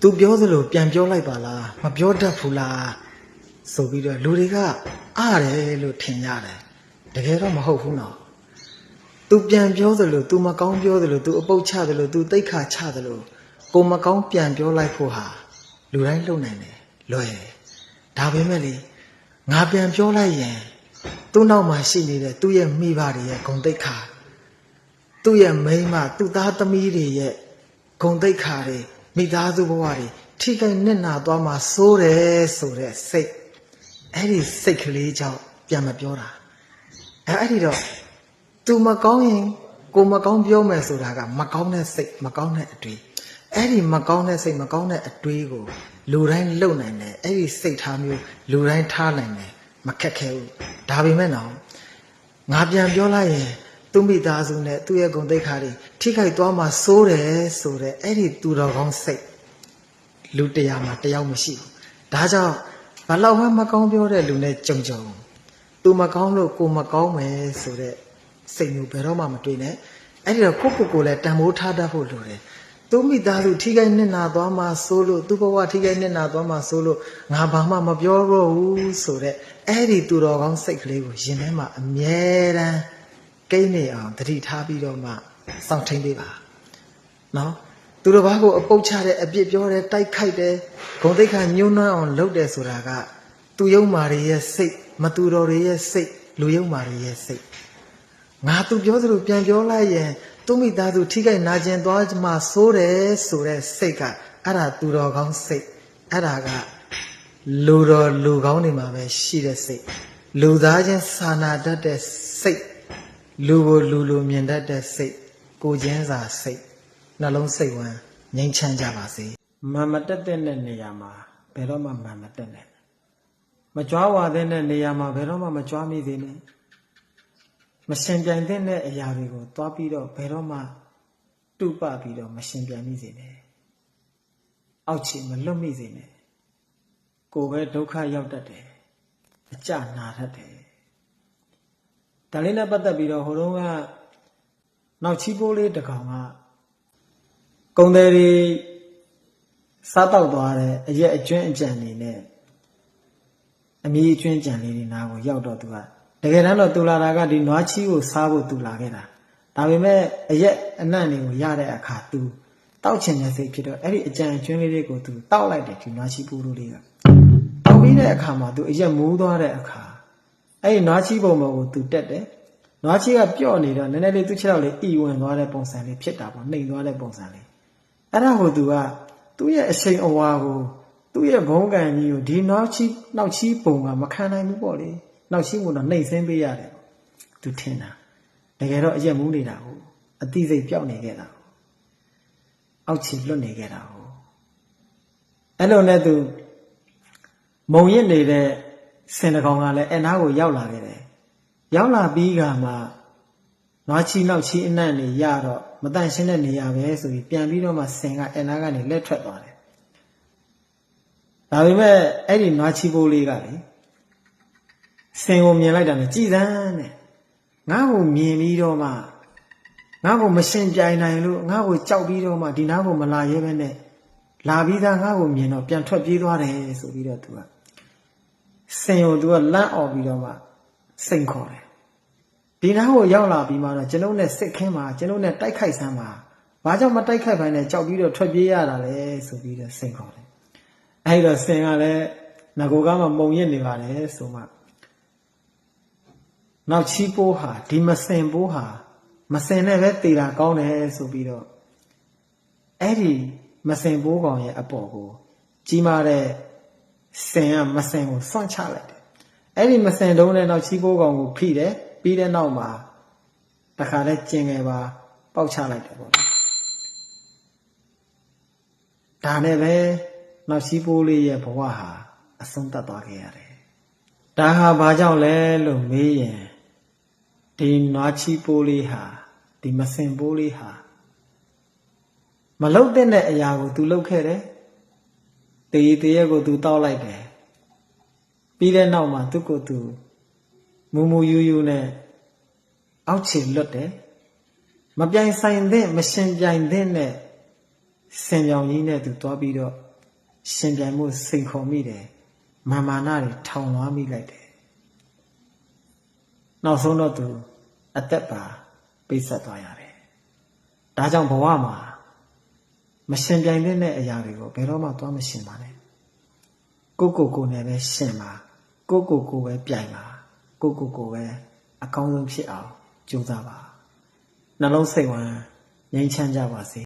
သူပြောသလိုပြန်ပြောလိုက်ပါလားမပြောတတ်ဘူးလားဆိုပြီးတော့လူတွေကအားတယ်လို့ထင်ရတယ်တကယ်တော့မဟုတ်ဘူးနော် तू ပြန်ပြောသလို तू မကောင်းပြောသလို तू အပုတ်ချသလို तू တိတ်ခါချသလိုကိုမကောင်းပြန်ပြောလိုက်ဖို့ဟာလူတိုင်းလုံနိုင်တယ်လွယ်တယ်ဒါပေမဲ့လေငါပြန်ပြောလိုက်ရင်သူ့နောက်မှာရှိနေတဲ့သူ့ရဲ့မိဘတွေရဲ့ဂုံတိတ်ခါသူ့ရဲ့မိန်းမသူ့သားသမီးတွေရဲ့ဂုံတိတ်ခါတွေ မိသားစုဘဝတွေထိခိုက်နစ်နာသွားမှာစိုးတယ်ဆိုတဲ့စိတ်အဲ့ဒီစိတ်ကလေးကြောင့်ပြန်မပြောတာအဲ့အဲ့ဒီတော့သူမကောင်းရင်ကိုမကောင်းပြောမယ်ဆိုတာကမကောင်းတဲ့စိတ်မကောင်းတဲ့အတွေးအဲ့ဒီမကောင်းတဲ့စိတ်မကောင်းတဲ့အတွေးကိုလူတိုင်းလုံနိုင်တယ်အဲ့ဒီစိတ်ထားမျိုးလူတိုင်းထားနိုင်တယ်မခက်ခဲဘူးဒါပေမဲ့နော်ငါပြန်ပြောလိုက်ရင် သူမိသားစုနဲ့သူ့ရဲ့ဂုဏ်သိက္ခာတွေထိခိုက်သွားမှစိုးတယ်ဆိုတဲ့အဲ့ဒီသူတော်ကောင်းစိတ်လူတရားမှာတယောက်မရှိဘူးဒါကြောင့်ဘာလို့မှမကောင်းပြောတဲ့လူနဲ့ကြုံကြုံသူမကောင်းလို့ကိုမကောင်းမယ်ဆိုတဲ့စိတ်မျိုးဘယ်တော့မှမတွေ့နဲ့အဲ့ဒီတော့ကိုကိုကိုလည်းတန်ဖိုးထားတတ်ဖို့လိုတယ်သူမိသားစုထိခိုက်နစ်နာသွားမှဆိုလို့သူဘဝထိခိုက်နစ်နာသွားမှဆိုလို့ငါဘာမှမပြောတော့ဘူးဆိုတဲ့အဲ့ဒီသူတော်ကောင်းစိတ်ကလေးကိုရင်ထဲမှာအမြဲတမ်း ကိန်းနေအောင်တတိထားပြီးတော့မှစောင့်ထိန်ပေးပါနော်သူတော်ဘာကိုအပုတ်ချတဲ့အပြစ်ပြောတယ်တိုက်ခိုက်တယ်ဂုံတိတ်ခါညှိုးနှွမ်းအောင်လုပ်တယ်ဆိုတာကသူယုံမာတွေရဲ့စိတ်မသူတော်တွေရဲ့စိတ်လူယုံမာတွေရဲ့စိတ်ငါသူပြောသလိုပြန်ပြောလိုက်ရင်သူမိသားစုထိခိုက်နာကျင်သွားမှဆိုးတယ်ဆိုတဲ့စိတ်ကအဲ့ဒါသူတော်ကောင်းစိတ်အဲ့ဒါကလူတော်လူကောင်းတွေမှာပဲရှိတဲ့စိတ်လူသားချင်းစာနာတတ်တဲ့စိတ် လူကိုလူလူမြင်တတ်တဲ့စိတ်ကိုချင်းစာစိတ်နှလုံးစိတ်ဝမ်းငြိမ်းချမ်းကြပါစေမမတက်တဲ့နေရာမှာဘယ်တော့မှမမတက်နဲ့မကြွားဝါတဲ့နေရာမှာဘယ်တော့မှမကြွားမိသေးနဲ့မရှင်ပြိုင်တဲ့အရာတွေကိုသွားပြီးတော့ဘယ်တော့မှတုပပြီးတော့မရှင်ပြိုင်မိစေနဲ့အောက်ခြေမလွတ်မိစေနဲ့ကိုယ်ပဲဒုက္ခရောက်တတ်တယ်အကြနာတတ်တယ် ဒါလေးနဲ့ပတ်သက်ပြီးတော့ဟိုတုန်းကနောက်ချီးပိုးလေးတစ်ကောင်ကကုံတယ်တွေစားတော့သွားတဲ့အရက်အကျွင်းအကြံနေနဲ့အမီအကျွင်းကြံလေးတွေနားကိုရောက်တော့သူကတကယ်တမ်းတော့တူလာတာကဒီနွားချီကိုစားဖို့တူလာခဲ့တာဒါပေမဲ့အရက်အနံ့တွေကိုရတဲ့အခါသူတောက်ချင်တဲ့စိတ်ဖြစ်တော့အဲ့ဒီအကြံကျွင်းလေးတွေကိုသူတောက်လိုက်တယ်ဒီနွားချီပူလို့လေးကတောက်ပြီးတဲ့အခါမှာသူအရက်မူးသွားတဲ့အခါ အဲ့ဒီနွားချီပုံပေါ်ကိုသူတက်တယ်နွားချီကပြော့နေတော့နည်းနည်းလေးသူ့ခြေထောက်လေးအီဝင်သွားတဲ့ပုံစံလေးဖြစ်တာပေါ့နှိမ်သွားတဲ့ပုံစံလေးအဲ့ဒါကိုသူကသူ့ရဲ့အချိန်အဝါကိုသူ့ရဲ့ဘုံကံကြီးကိုဒီနောက်ချီနောက်ချီပုံကမခံနိုင်ဘူးပေါ့လေနောက်ချီပုံတော့နှိမ်ဆင်းပေးရတယ်သူထင်တာတကယ်တော့အရက်မူးနေတာကိုအတိစိတ်ပြောက်နေခဲ့တာကိုအောက်ချီလွတ်နေခဲ့တာကိုအဲ့လိုနဲ့သူမုံရစ်နေတဲ့ စင်တကောင်ကလည်းအနားကိုရောက်လာခဲ့တယ်ရောက်လာပြီးကမှနွားချီနောက်ချီအနံ့နေရတော့မတန့်ရှင်းတဲ့နေရာပဲဆိုပြီးပြန်ပြီးတော့မှစင်ကအနားကနေလက်ထွက်သွားတယ်ဒါပေမဲ့အဲ့ဒီနွားချီပိုးလေးကလေစင်ကိုမြင်လိုက်တာနဲ့ကြည်စမ်းတဲ့ငါ့ကိုမြင်ပြီးတော့မှငါ့ကိုမရှင်ပြိုင်နိုင်လို့ငါ့ကိုကြောက်ပြီးတော့မှဒီနားကိုမလာရဲပဲနဲ့လာပြီးသားငါ့ကိုမြင်တော့ပြန်ထွက်ပြေးသွားတယ်ဆိုပြီးတော့သူက စင်ကိုသူကလန့်អော်ပြီးတော့မှစိန်ခေါ်တယ်ဒီနားကိုရောက်လာပြီးမှတော့ကျွန်ုပ်နဲ့စစ်ခင်းမှာကျွန်ုပ်နဲ့တိုက်ခိုက်ဆမ်းမှာဘာကြောင့်မတိုက်ခိုက်ပိုင်းနဲ့ကြောက်ပြီးတော့ထွက်ပြေးရတာလဲဆိုပြီးတော့စိန်ခေါ်တယ်အဲ့တော့ဆင်ကလည်းငကိုကမှမုံရစ်နေပါတယ်ဆိုမှနောက်ချီးပိုးဟာဒီမစင်ပိုးဟာမစင်နဲ့ပဲတည်တာကောင်းတယ်ဆိုပြီးတော့အဲ့ဒီမစင်ပိုးကောင်ရဲ့အပေါ်ကို ကြီးမားတဲ့ ဆင်ကမစင်ကိုစွန့်ချလိုက်တယ်အဲ့ဒီမစင်တုံးနဲ့နောက်ချီးပိုးကောင်ကိုဖိတယ်ပြီးတဲ့နောက်မှာတခါလဲကျင်ငယ်ပါပေါက်ချလိုက်တယ်ပေါ့လေဒါနဲ့ပဲနောက်စီးပိုးလေးရဲ့ဘဝဟာအဆုံးသတ်သွားခဲ့ရတယ်။ဒါဟာဘာကြောင့်လဲလို့မေးရင်ဒီနွားချီပိုးလေးဟာဒီမစင်ပိုးလေးဟာမလုတ်တဲ့အရာကို तू လုတ်ခဲ့တယ်။ တည်တရက်ကို तू တောက်လိုက်တယ်။ပြီးတဲ့နောက်မှာသူ့ကိုယ်သူမူမူယူယူနဲ့အောက်ခြေလွတ်တယ်။မပြိုင်ဆိုင်တဲ့မရှင်ပြိုင်တဲ့နဲ့စင်ပြောင်ကြီးနဲ့သူသွားပြီးတော့ရှင်ပြိုင်မှုစိန်ခေါ်မိတယ်မာမာနတွေထောင်လွှားမိလိုက်တယ်နောက်ဆုံးတော့သူအသက်ပါပိတ်ဆက်သွားရတယ်ဒါကြောင့်ဘဝမှာ မရှင်ပြိုင်တဲ့အရာတွေကိုဘယ်တော့မှသွားမရှင်ပါနဲ့ကိုယ့်ကိုယ်ကိုယ်နဲ့ပဲရှင်ပါကိုယ့်ကိုယ်ကိုယ်ပဲပြိုင်ပါကိုယ့်ကိုယ်ကိုယ်ပဲအကောင်းဆုံးဖြစ်အောင်ကြိုးစားပါနှလုံးစိတ်ဝမ်းငြိမ်းချမ်းကြပါစေ